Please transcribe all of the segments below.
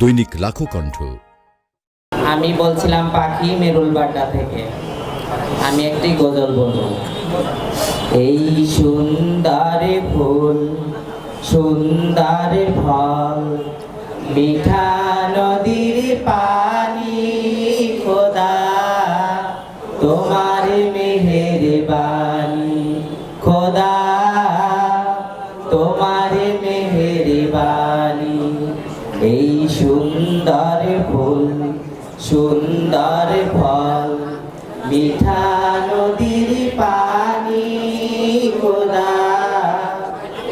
দৈনিক লাখো কণ্ঠ। আমি বলছিলাম পাখি মেরুল বাড্ডা থেকে। আমি একটি গজল বলব। এই সুন্দর ফুল, সুন্দর ফল, মিঠা নদীর পানি, খোদা, তোমার মেহের বাণী খোদা, তোমার মেহের বাণী সুন্দর ফুল, সুন্দর ফল। মিঠা নদীর পানি খোদা,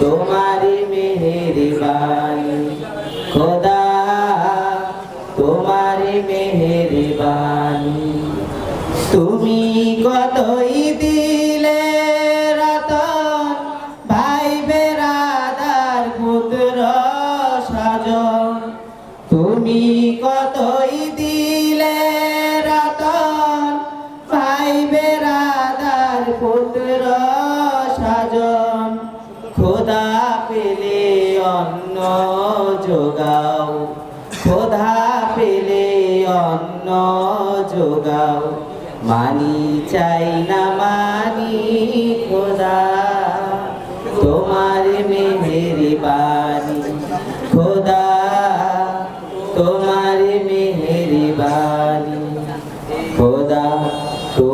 তোমার মেহের বাণী খোদা, তোমার মেহের বাণী তুমি কতই দিলে কতই দিলে রতন? ভাই বেরাদার পুত্র সাজন খোদা পেলে অন্ন যোগাও। খোদা পেলে অন্ন যোগাও। মানি চাই না মানি খোদা। তোমার মেহের বাণী। খোদা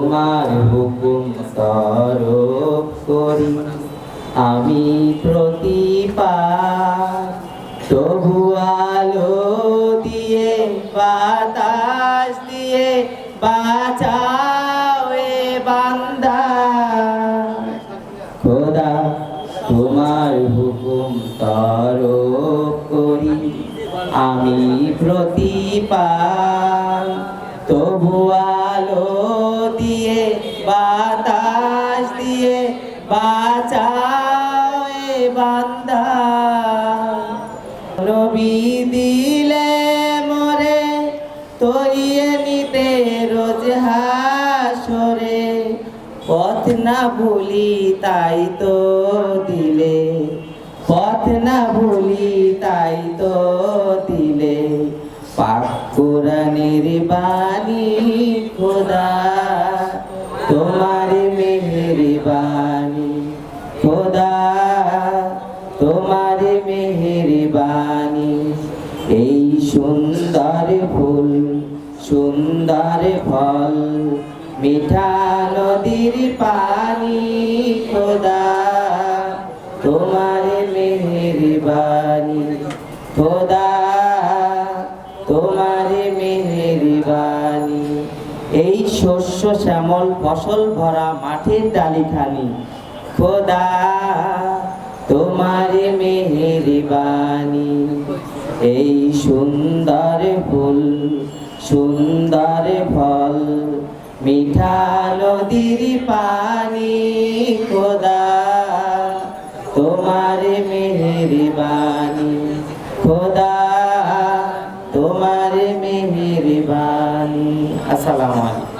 তোমার হুকুম তরফ করি। আমি প্রতিপাদ তবু আলো দিয়ে, বাতাস দিয়ে বাঁচাও বান্দা। খোদা তোমার হুকুম তরফ করি। আমি প্রতিপাল, তবু আলো বাঁচাও এ বান্দা। নবী দিলে মরে, তরিয়ে নিতে রোজ হাসরে। পথ না ভুলি তাই তো দিলে, পথ না ভুলি তাই তো দিলে। পাক কোরআনের বাণী খোদা, তোমার মেহের বাণী এই সুন্দর ফুল, সুন্দর ফল, মিঠা নদীর পানি খোদা, তোমার মেহের বাণী খোদা, তোমার মেহের বাণী এই শস্য শ্যামল ফসল ভরা মাঠের ডালিখানি খোদা, তোমার মেহের বাণী এই সুন্দর ফুল, সুন্দর ফল মিঠা নদীর পানি খোদা, তোমার মেহের বাণী খোদা, তোমার মেহের বাণী আসসালামু আলাইকুম।